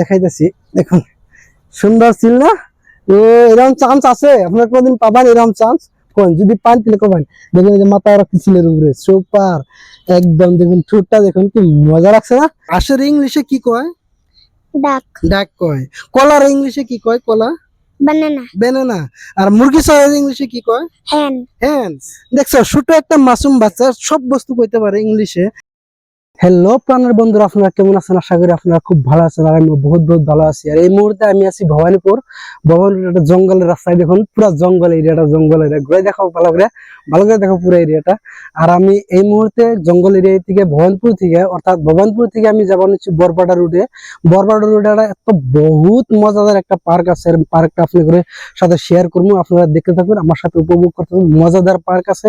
দেখাইতেছি। দেখুন সুন্দর ছিল না? এরকম চান্স আছে? আপনার কোনদিন পাবেন এরকম চান্স কোন যদি পান তাহলে কবেন দেখুন যে মাথা রাখতে ছিলের উপরে। সুপার একদম দেখুন ঠোঁটটা দেখুন কি মজা লাগছে না? আসলে ইংলিশে কি কয়? ডাক। ডাক কয়। কলার ইংলিশে কি কয় কলা? বানানা বেনানা আর মুরগি সয়ের ইংলিশে কি কয়? হ্যান হ্যান্ড দেখছ ছোট একটা মাসুম বাচ্চা সব বস্তু কইতে পারে ইংলিশে। হ্যালো প্রাণের বন্ধুরা, আপনারা কেমন আছেন? আশা করি আপনারা খুব ভালো আছেন আর আমি বহুত বহুত ভালো আছি। আর এই মুহূর্তে আমি আছি ভবানীপুর। ভবানীপুর একটা জঙ্গলের রাস্তায়, দেখুন, পুরো জঙ্গল এরিয়াটা জঙ্গল এরিয়া। ঘুরে দেখাও, ভালো করে ভালো করে দেখো পুরো এরিয়াটা। আর আমি এই মুহূর্তে জঙ্গল এরিয়া থেকে ভবানপুর থেকে, অর্থাৎ ভবানপুর থেকে আমি যাব হচ্ছে বরপাড়া রুটে বরপাড়া রুটে এত বহুত মজাদার একটা পার্ক আছে। পার্কটা আপনি করে সাথে শেয়ার করব, আপনারা দেখতে থাকুন, আমার সাথে উপভোগ করতে। মজাদার পার্ক আছে।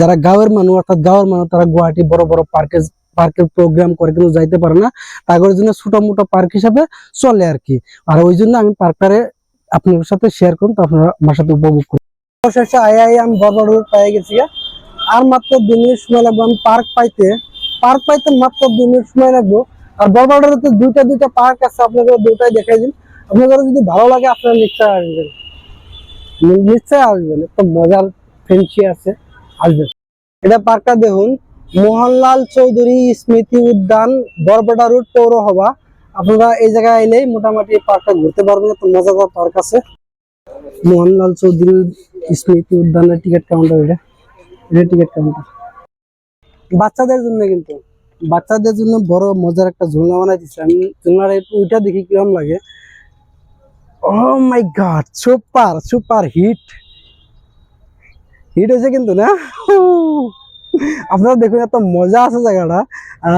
যারা গাঁয়ের মানুষ, অর্থাৎ গাঁয়ের মানুষ, তারা গুয়াহাটি বড় বড় পার্কে পার্কের প্রোগ্রাম করে, কিন্তু যাইতে পারে না। তাদের জন্য ছোট মোটো পার্ক হিসাবে চলে আর কি। আর ওই জন্য আমি পার্কটারে আপনাদের সাথে শেয়ার করুন, তো আপনারা আমার সাথে উপভোগ করুন। অবশেষে আই আই আমি বরবার রোড পেয়ে গেছি আর মাত্র দুই মিনিট সময় লাগবে আমি পার্ক পাইতে। পার্ক পাইতে মাত্র দুই মিনিট সময় লাগবে। আর বরবার রোডে দুইটা দুইটা পার্ক আছে আপনাদের দুটাই দেখাই দিন। আপনাদের যদি ভালো লাগে, আপনারা নিশ্চয় আসবেন। নিশ্চয় আসবেন তো মজার ফ্রেন্ডশি আছে, আসবেন। এটা পার্কটা দেখুন মোহনলাল চৌধুরী, স্মৃতি উদ্যান বরপেটা রোড, পৌরসভা। আপনারা এই জায়গায় এলেই মোটামুটি পার্কটা ঘুরতে পারবেন তো মজাদার পার্ক আছে। মোহনলাল চৌধুরী স্মৃতি উদ্যানের টিকিট কাউন্টার এটা। এটা টিকিট কাউন্টার। বাচ্চাদের জন্য কিন্তু, বাচ্চাদের জন্য বড় মজার একটা ঝুলনা বানাই দিচ্ছে আমি ঝুলনার ওইটা দেখি কিরম লাগে। ও my god super super hit hit হয়েছে কিন্তু না? আপনারা দেখুন এত মজা আছে জায়গাটা।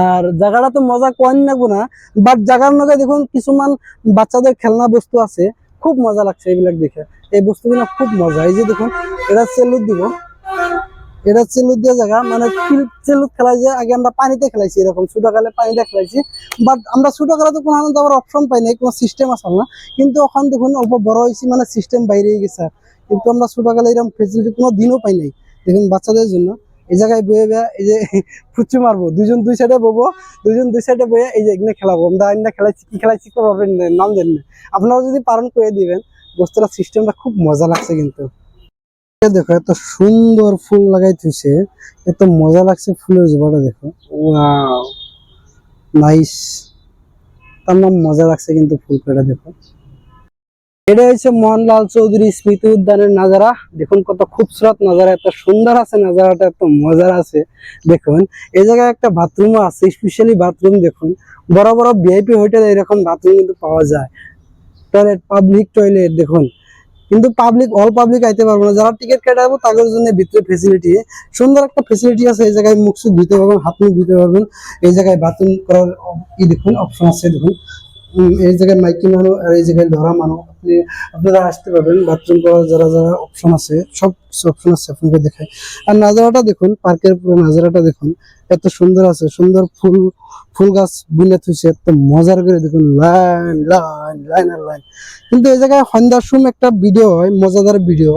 আর জায়গাটা তো মজা কম লাগবো না বাট জায়গার মধ্যে দেখুন কিছুমান বাচ্চাদের খেলনা বস্তু আছে, খুব মজা লাগছে এইবিলাক দেখে। এই বস্তুগুলো খুব মজা। এই যে দেখুন, এটা চেলুত দিব। এটা চেলুত দিয়ে জায়গা মানে চেলুত খেলাই যে আগে আমরা পানিতে খেলাইছি এরকম, ছোটকালে পানিতে খেলাইছি। বাট আমরা ছোটকালে তো কোনো আবার অপশন পাই নাই, কোনো সিস্টেম আসল না। কিন্তু ওখান দেখুন, অল্প বড় হয়েছি মানে সিস্টেম বাইরে গেছে। কিন্তু আমরা ছোটকালে এরকম ফেসিলিটি কোনো দিনও পাই নাই, দেখুন বাচ্চাদের জন্য। এই জায়গায় বয়ে বয়ে এই যে ফুচু মারবো দুজন দুই সাইডে ববো দুজন দুই সাইডে বয়ে এই যে এখানে খেলাবো। আমরা এখানে খেলাইছি, কি খেলাইছি তো পারবেন নাম জানি না। আপনারা যদি পারেন করে দিবেন। বস্তুটা সিস্টেমটা খুব মজা লাগছে কিন্তু। দেখো, এত সুন্দর ফুল লাগাই থুইছে এত মজা লাগছে ফুলের জোড়াটা দেখো। নাইস তার নাম মজা লাগছে কিন্তু ফুল কটা দেখো। এটা হচ্ছে মোহনলাল চৌধুরী স্মৃতি উদ্যানের নাজারা। দেখুন কত খুবসুরত নাজারা, এত সুন্দর আছে নাজারাটা, এত মজার আছে। দেখুন, এই জায়গায় একটা বাথরুমও আছে স্পেশালি বাথরুম দেখুন। বড় বড় ভিআইপি হোটেল এরকম বাথরুম কিন্তু পাওয়া যায়। টয়লেট পাবলিক টয়লেট দেখুন। কিন্তু পাবলিক অল পাবলিক আইতে পারব না। যারা টিকিট কাটাবো, তাদের জন্য ভিতরে ফেসিলিটি সুন্দর একটা ফেসিলিটি আছে এই জায়গায় মুখ সুখ ধুতে পারবেন হাত মুখ ধুতে পারবেন। এই জায়গায় বাথরুম করার ই দেখুন অপশন আছে, দেখুন। এই জায়গায় মাইকি মানুষ আর এই জায়গায় ধরা মানুষ আপনি আপনারা আসতে পারবেন বাথরুম করার যারা যারা অপশন আছে, সব অপশন আছে আপনাকে দেখায়। আর নাজারাটা দেখুন পার্কের পুরো নাজারাটা দেখুন, এত সুন্দর আছে, সুন্দর ফুল ফুল গাছ বুনে থুইছে, এত মজার করে দেখুন, লাইন লাইন লাইন আর লাইন। কিন্তু এই জায়গায় সন্ধ্যার সময় একটা ভিডিও হয়, মজাদার ভিডিও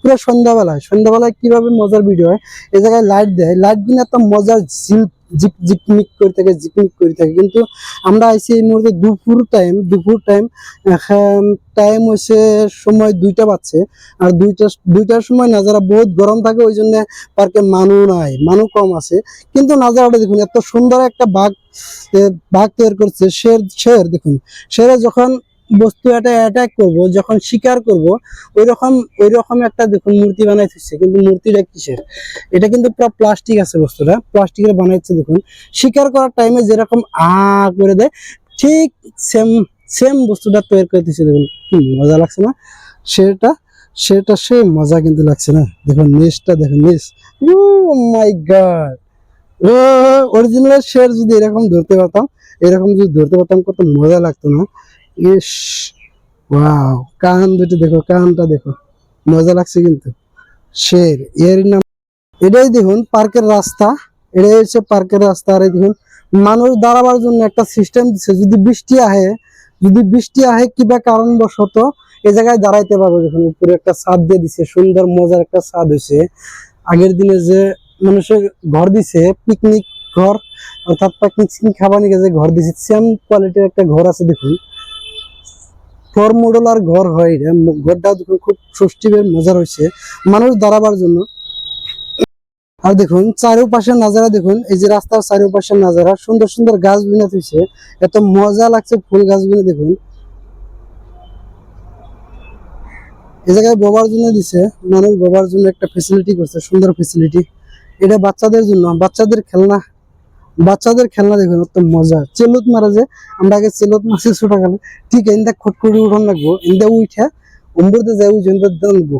পুরো সন্ধ্যাবেলায় সন্ধ্যাবেলায় কীভাবে মজার ভিডিও হয়, এই জায়গায় লাইট দেয়। লাইট দিনে এত মজার ঝিল জিক জিকমিক করে থাকে জিকমিক করে থাকে। কিন্তু আমরা আইছি এই মুহূর্তে দুপুর টাইম দুপুর টাইম টাইম হচ্ছে সময় দুইটা বাজছে। আর দুইটা, দুইটার সময় নাজারা বহুত গরম থাকে ওই জন্য পার্কে মানুষ নাই মানুষ কম আছে। কিন্তু নাজারাটা দেখুন, এত সুন্দর একটা বাঘ বাঘ তৈরি করছে, শের শের দেখুন। শেরে যখন বস্তু এটা অ্যাটাক করব, যখন শিকার করব ওই রকম ওই রকম একটা দেখুন মূর্তি বানাইতেছে, কিন্তু মূর্তিটা কিসের? এটা কিন্তু পুরো প্লাস্টিক আছে বস্তুটা প্লাস্টিকের বানাইছে দেখুন। শিকার করার টাইমে যেরকম আ করে দেয়, ঠিক সেম সেম বস্তুটা তৈরি করে দিচ্ছে দেখুন। মজা লাগছে না? সেটা সেটা সে মজা কিন্তু লাগছে না? দেখুন নেসটা দেখুন নেস ও মাই গড ও অরিজিনাল শের যদি এরকম ধরতে পারতাম, এরকম যদি ধরতে পারতাম, কত মজা লাগতো না? ইস, ওয়াও, কান দুটো দেখো, কানটা দেখো। মজা লাগছে কিন্তু। শের, এর নাম এটাই দেখুন, পার্কের রাস্তা। এটাই হচ্ছে পার্কের রাস্তা। আর দেখুন, মানুষ দাঁড়াবার জন্য একটা সিস্টেম দিচ্ছে যদি বৃষ্টি আহে, যদি বৃষ্টি আহে কিবা কারণবশত এই জায়গায় দাঁড়াইতে পারব। দেখুন, উপরে একটা ছাদ দিয়ে দিছে। সুন্দর মজার একটা ছাদ হয়েছে আগের দিনে যে মানুষের ঘর দিছে পিকনিক ঘর, অর্থাৎ পিকনিক খাবার নিয়ে যে ঘর দিছে সেম কোয়ালিটির একটা ঘর আছে দেখুন। ফোর মডেলার ঘর হয় ঘরটা দেখুন খুব ষষ্ঠীবের মজার হয়েছে। মানুষ দাঁড়াবার জন্য। আর দেখুন, চারিপাশের নাজারা দেখুন, এই যে রাস্তার চারিপাশের নাজারা, সুন্দর সুন্দর গাছ বিনা হয়েছে এত মজা লাগছে ফুল গাছ বিনা দেখুন। এই জায়গায় ববার জন্য দিছে, মানুষ ববার জন্য একটা ফেসিলিটি করছে, সুন্দর ফেসিলিটি এটা বাচ্চাদের জন্য, বাচ্চাদের খেলনা। বাচ্চাদের খেলনা দেখুন কত মজা। চেলুত মারা যে, আমরা আগে চেলুত মারছি ছোটকালে। ঠিক এন্দা খটখটি উঠন লাগবো এন্দা উঠে উম্বুরতে যাই উঠে নামবো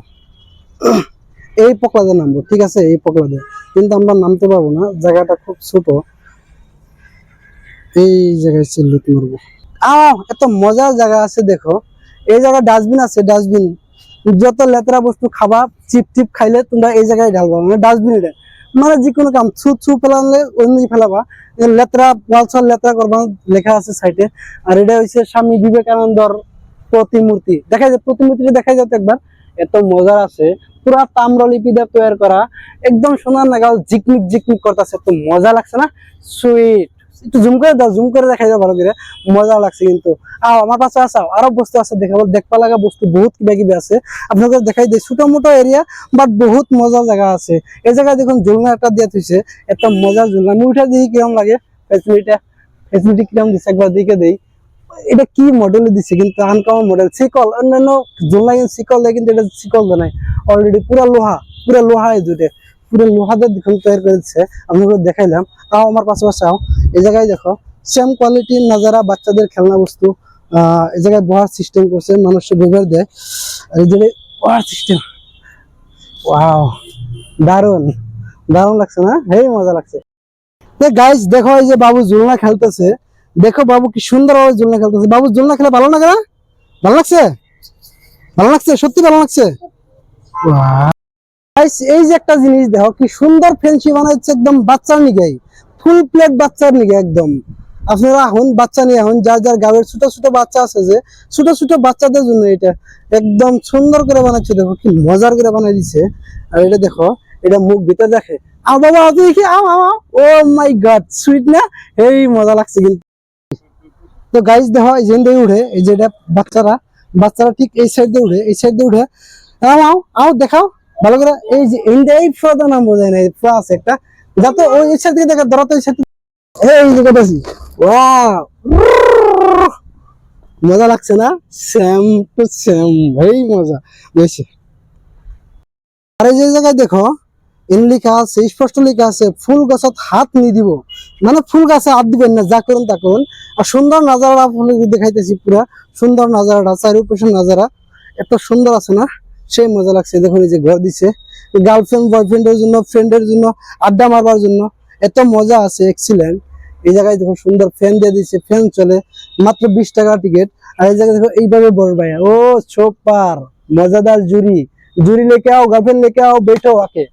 এই পকলাতে নামবো, ঠিক আছে? এই পকলাতে কিন্তু আমরা নামতে পারব না, জায়গাটা খুব ছোট। এই জায়গায় চেলুত মারবো। আহ, এত মজার জায়গা আছে, দেখো। এই জায়গায় ডাস্টবিন আছে, ডাস্টবিন। যত লেতরা বস্তু খাবা চিপ টিপ খাইলে তোমরা এই জায়গায় ঢালবা মানে ডাস্টবিন এটা। মানে যিকোনো কাম ছু ছু ফেলালে অন্য ফেলাবা। লেতরা ওয়ালসল লেতরা করবা, লেখা আছে সাইডে আর এটা হচ্ছে স্বামী বিবেকানন্দর প্রতিমূর্তি। দেখা যায়, প্রতিমূর্তিটা দেখা যাচ্ছে একবার। এত মজার আছে। পুরা তাম্রলিপি দিয়ে তৈরি করা। একদম সোনার নাগাল জিকমিক জিকমিক করতেছে। এত মজা লাগছে না? সুইট একটু জুম করে দাও জুম করে দেখা যায় ভালো করে মজা লাগছে কিন্তু। আও, আমার পাশে আসাও আরও বস্তু আছে দেখাবো দেখবা লাগা বস্তু বহুত কিবা কিবি আছে। আপনাদের দেখাই দিই, ছোট মোটো এরিয়া বাট বহুত মজার জায়গা আছে। এই জায়গায় দেখুন, ঝুলনা একটা দিয়ে থইছে, একটা মজার ঝুলনা। আমি উঠে দিই কিরম লাগে ফেসিলিটি ফেসিলিটি কিরম দিছে, একবার দিকে দেই। এটা কি মডেল দিছে কিন্তু আনকমন মডেল শিকল, অন্যান্য ঝুলনা কিন্তু শিকল দেয় কিন্তু এটা শিকল দেয় নাই অলরেডি পুরা লোহা পুরা লোহা এই দুটে পুরো লোহাতে দেখুন তৈরি করেছে আপনাকে দেখাইলাম। আও আমার পাশাপাশি আও। এই জায়গায় দেখো সেম কোয়ালিটির নাজারা বাচ্চাদের খেলনা বস্তু, আহ, এই জায়গায় বহার সিস্টেম করছে, মানুষ ব্যবহার দেয়। বহার সিস্টেম ওয়াও দারুণ লাগছে না? হেই, মজা লাগছে। গাইজ দেখো এই যে বাবু জুলনা খেলতেছে। দেখো বাবু কি সুন্দর ভাবে জুলনা খেলতেছে। বাবু জুলনা খেলে ভালো লাগে না ভালো লাগছে? ভালো লাগছে? সত্যি ভালো লাগছে? এই যে একটা জিনিস দেখো, কি সুন্দর ফেন্সি বানাচ্ছে একদম বাচ্চার নিগাই ফুল প্লেট বাচ্চার নিগে একদম। আপনারা এখন বাচ্চা নিয়ে এখন যার যার গাবের ছোট ছোট বাচ্চা আছে যে, ছোট ছোট বাচ্চাদের জন্য এটা একদম সুন্দর করে বানাচ্ছে। দেখো, কি মজার করে বানাই দিছে। আর এটা দেখো, এটা মুখ ভিতরে দেখে আ বাবা, আও আও ও মাই গড সুইট না? এই মজা লাগছে কিন্তু। তো গাইস দেখো, এই যে দিয়ে উঠে, এই যে এটা বাচ্চারা বাচ্চারা ঠিক এই সাইড দিয়ে উঠে, এই সাইড দিয়ে উঠে আও আও, দেখাও। ভালো করে এই যে ইন্ডিয়া এই ফ্রোদা নাম বোঝায় না ফ্রো একটা। যাতে ওই সাইড থেকে দেখা, ধরো তো এই যে কথা ওয়াও। মজা লাগছে না? সেম টু সেম, ভাই মজা। বেশি আর এই যে জায়গায় দেখো ইন লেখা আছে, স্পষ্ট লেখা আছে, ফুল গাছত হাত নি দিব মানে ফুল গাছে হাত দিবেন না, যা করুন তা করুন। আর সুন্দর নাজারা দেখাইতেছি পুরা। সুন্দর নাজারাটা, চারিপাশের নাজারা। এত সুন্দর আছে না? সেই মজা লাগছে। দেখুন এই যে ঘর দিছে। গার্লফ্রেন্ড বয়ফ্রেন্ডের জন্য ফ্রেন্ডের জন্য, আড্ডা মারবার জন্য এত মজা আছে এক্সিলেন্ট এই জায়গায় দেখো সুন্দর ফ্যান দিয়ে দিচ্ছে ফ্যান চলে। মাত্র বিশ টাকা টিকিট আর এই জায়গায় দেখো এইভাবে বড় ভাইয়া। ও ছোপার মজাদার জুরি জুরি লেকে আও গার্লফ্রেন্ড লেকে আও, বেটো আকে।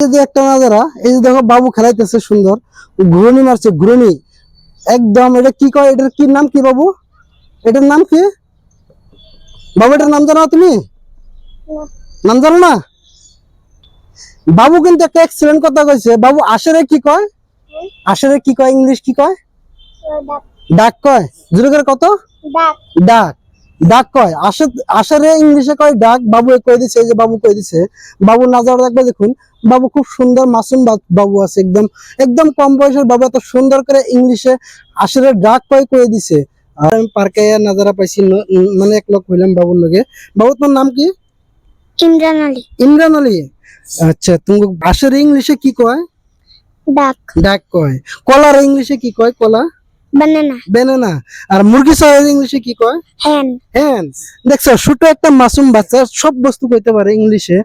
এই যে একটা নাজারা এই যে দেখো বাবু খেলাইতেছে সুন্দর। ঘূর্ণি মারছে ঘূর্ণি একদম, এটা কি কয়, এটার কি নাম কি বাবু? এটার নাম কি? বাবু, এটার নাম জানো তুমি? নাম জানো না? বাবু কিন্তু একটা এক্সিলেন্ট কথা কইছে। বাবু আসরে কি কয়? আসরে কি কয়? ইংলিশ কি কয়? ডাক কয়। জোরে করে কত? ডাক। ডাক কয়। আসে আসরে ইংলিশে কয় ডাক, বাবু কই দিছে যে বাবু কই দিছে। বাবু নাজার দেখবে দেখুন, বাবু খুব সুন্দর মাসুম বাবু আছে, একদম একদম কম বয়সের বাবু, এত সুন্দর করে ইংলিশে আসরে ডাক কয়, কই দিছে। আর আমি পার্কে নাজারা পাইছি মানে এক লোক হইলাম বাবুর লগে। বাবু, তোমার নাম কি? ইমরান আলী। ইমরান আলী? আচ্ছা তুমি আসরে ইংলিশে কি কয়? ডাক। ডাক কয়। কলার ইংলিশে কি কয় কলা? আর মুরগি সহের ইংলিশে কি কয়? হ্যান দেখছ ছোট একটা মাসুম বাচ্চা সব বস্তু কইতে পারে ইংলিশে।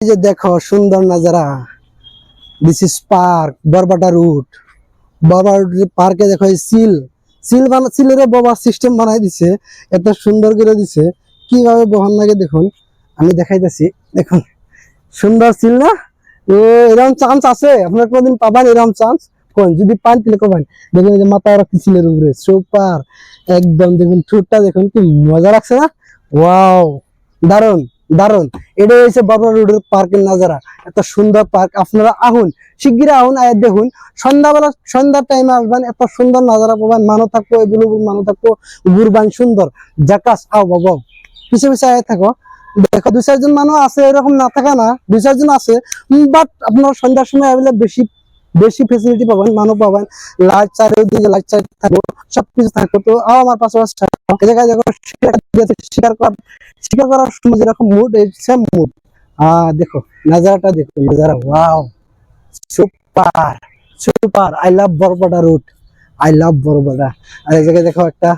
এই যে দেখো সুন্দর নাজারা। This is park Barabata route Barabata পার্কে দেখো সিল। সিল বানা সিলের বাবা সিস্টেম বানাই দিছে। এত সুন্দর করে দিছে। কীভাবে বহন লাগে দেখুন। আমি দেখাইতেছি। দেখুন, সুন্দর সিল না? এরকম চান্স আছে? আপনার কোনদিন পাবেন এরকম চান্স কোন, যদি পান তাহলে কবেন। দেখুন, এই যে মাথা রাখছি সিলের উপরে সুপার। একদম, দেখুন, ঠোঁটটা দেখুন, কি মজা লাগছে না? ওয়াও! দারুণ দারুণ এটা হয়েছে বরবরা রোডের পার্কের নাজারা। এত সুন্দর পার্ক। আপনারা আহুন শিগগিরই আহুন, আয় দেখুন। সন্ধ্যাবেলা, সন্ধ্যার টাইমে আসবেন, এত সুন্দর নাজারা পাবেন। মানো থাকব, এগুলো মানো থাকব। ঘুরবান, সুন্দর। জাকাস, আও, বাবা পিছে পিছে আয় থাকো। দেখো, দুই চারজন মানুষ আছে, এরকম না থাকা না, দুই চারজন আছে বাট আপনার সন্ধ্যার সময় আইলে বেশি বেশি ফেসিলিটি পাবেন, মানুষ পাবেন লাইট চারিদিকে লাইট চাইট থাকব, সবকিছু থাকব তো আমার পাশাপাশি থাকো। এই জায়গায় করার করার সময় যেরকম মুড সেম মুড আহ, দেখো, নাজারাটা দেখো, নাজারা wow super super I love Barabada route I love Barabada আর এই জায়গায় দেখো একটা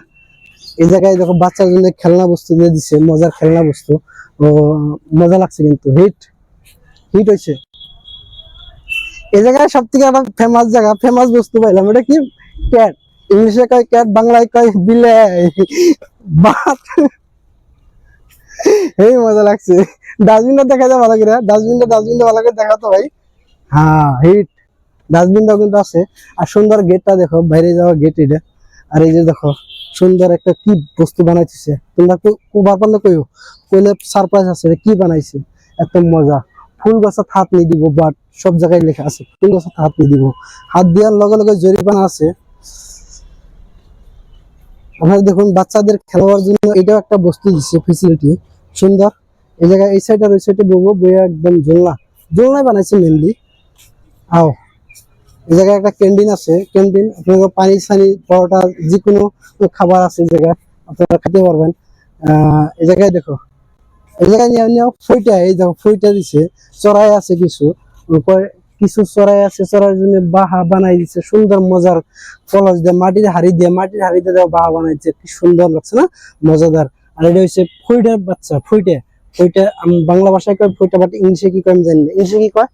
এই জায়গায় দেখো বাচ্চার জন্য খেলনা বস্তু দিয়ে দিছে, মজার খেলনা বস্তু। মজা লাগছে কিন্তু। হিট হিট হয়েছে এই জায়গায় সব থেকে একটা ফেমাস জায়গা ফেমাস বস্তু পাইলাম। এটা কি? ক্যাট ইংলিশে কয় ক্যাট বাংলায় কয় বিলে এই মজা লাগছে। ডাস্টবিনটা দেখা যায় ভালো করে। ডাস্টবিনটা ডাস্টবিনটা ভালো করে দেখা তো ভাই। হ্যাঁ হিট ডাস্টবিনটাও কিন্তু আছে। আর সুন্দর গেটটা দেখো, বাইরে যাওয়া গেট এটা। আর এই যে দেখো সুন্দর একটা কি বস্তু বানাইছে তোমরা কোবার পারলে কইও? কইলে সারপ্রাইজ আছে কি বানাইছে? এত মজা। ফুল গাছত হাত নিয়ে দিব বাট সব জায়গায় লেখা আছে, ফুল গাছত হাত নিয়ে দিব। হাত দেওয়ার লগে লগে জরিমানা আছে। আপনারা দেখুন, বাচ্চাদের খেলার জন্য এটাও একটা বস্তু দিচ্ছে ফেসিলিটি সুন্দর। এই জায়গায়, এই সাইড আর ওই সাইডে বলব, বইয়ে একদম জোলনা জোলনায় বানাইছে মেনলি আও। এই জায়গায় একটা ক্যান্টিন আছে, ক্যান্টিন আপনাদের পানি সানি পরোটা যে কোনো খাবার আছে এই জায়গায়, আপনারা খেতে পারবেন। এই জায়গায় দেখো, এই জায়গায় নিয়ে নিয়ে ফইটা, এই দেখো, ফইটা দিছে, চড়াই আছে কিছু। কিছু চড়াই আছে চড়ার জন্য বাহা বানাই দিছে, সুন্দর মজার কলস দিয়ে, মাটির হাড়ি দিয়ে, মাটির হাড়ি দিয়ে বাহা বানাইছে, কি সুন্দর লাগছে না? মজাদার। আর এটা হচ্ছে ফইটার বাচ্চা, ফইটে, ফইটা, আমি বাংলা ভাষায় কয় ফইটা, বাট ইংলিশে কি কয় আমি জানি না। ইংলিশে কি কয়?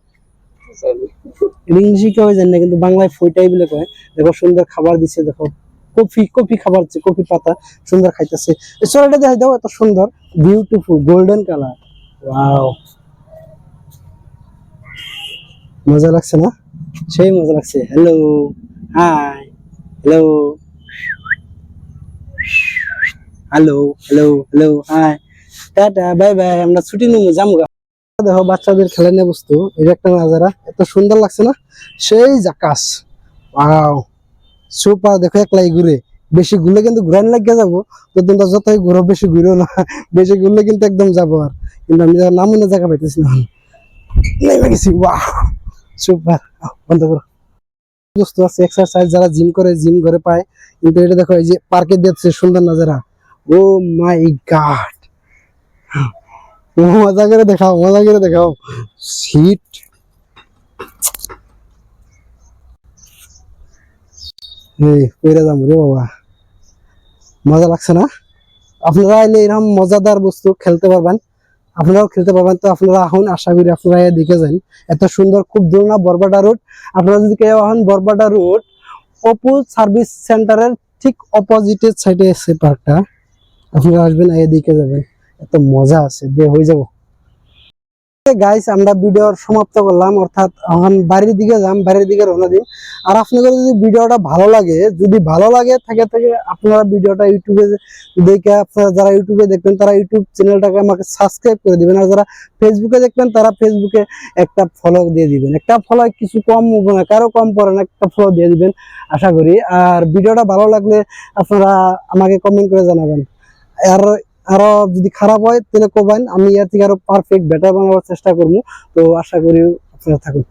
ইংলিশে কি হয় জানি না, কিন্তু বাংলায় বলে কয়, দেখো সুন্দর খাবার দিছে, দেখো, কফি কফি খাবার দিচ্ছে কফি পাতা, সুন্দর খাইতেছে। এই চড়াইটা দেখা দাও, এত সুন্দর বিউটিফুল গোল্ডেন কালার ওয়াও মজা লাগছে না? সেই মজা লাগছে। Hello hi hello hello hello hello hi tata bye bye আমরা ছুটি নেব যাব। দেখো বাচ্চাদের খেলানো বস্তু এটা একটা নাজারা, এত সুন্দর লাগছে না? সেই জাকাস সুপার, দেখো একলাই ঘুরে। বেশি ঘুরলে কিন্তু ঘুরান লাগিয়ে যাব। তো তোমরা যতই ঘুরো, বেশি ঘুরো না। বেশি ঘুরলে কিন্তু একদম যাব আর। কিন্তু আমি যখন নামুনে জায়গা পাইতেছি না। নেমে গেছি সুপার। বন্ধ করো। আছে এক্সারসাইজ যারা জিম করে জিম করে পায়, কিন্তু এটা দেখো, এই যে পার্কে দিচ্ছে সুন্দর নাজারা। ও মাই গড মজা করে দেখাও, মজা করে দেখাও। সিট মজা লাগছে না? আপনারা এলে এরকম মজাদার বস্তু খেলতে পারবেন। আপনারাও খেলতে পারবেন। তো আপনারা আহুন, আশা করি আপনারা এ দিকে যান। এত সুন্দর, খুব দূর না বরবাডা রোড আপনারা যদি কেউ আহুন বরবাডা রোড অপু সার্ভিস সেন্টারের ঠিক অপোজিটের সাইডে আছে পার্কটা আপনারা আসবেন, এদিকে যাবেন। এত মজা আছে দিয়ে হয়ে যাব। গাইস আমরা ভিডিওর সমাপ্ত করলাম, অর্থাৎ এখন বাড়ির দিকে যাম, বাড়ির দিকে রওনা দিন আর আপনাদের যদি ভিডিওটা ভালো লাগে, যদি ভালো লাগে, থাকে থাকে আপনারা ভিডিওটা ইউটিউবে দেখে, আপনারা যারা ইউটিউবে দেখবেন, তারা ইউটিউব চ্যানেলটাকে আমাকে সাবস্ক্রাইব করে দিবেন, আর যারা ফেসবুকে দেখবেন, তারা ফেসবুকে একটা ফলো দিয়ে দিবেন। একটা ফলো কিছু কম হবে না, কারও কম পড়ে না, একটা ফলো দিয়ে দিবেন, আশা করি। আর ভিডিওটা ভালো লাগলে আপনারা আমাকে কমেন্ট করে জানাবেন। আর আরও যদি খারাপ হয়, তাহলে কবেন আমি এর থেকে আরও পারফেক্ট বেটার বানাবার চেষ্টা করব। তো আশা করি আপনারা থাকুন।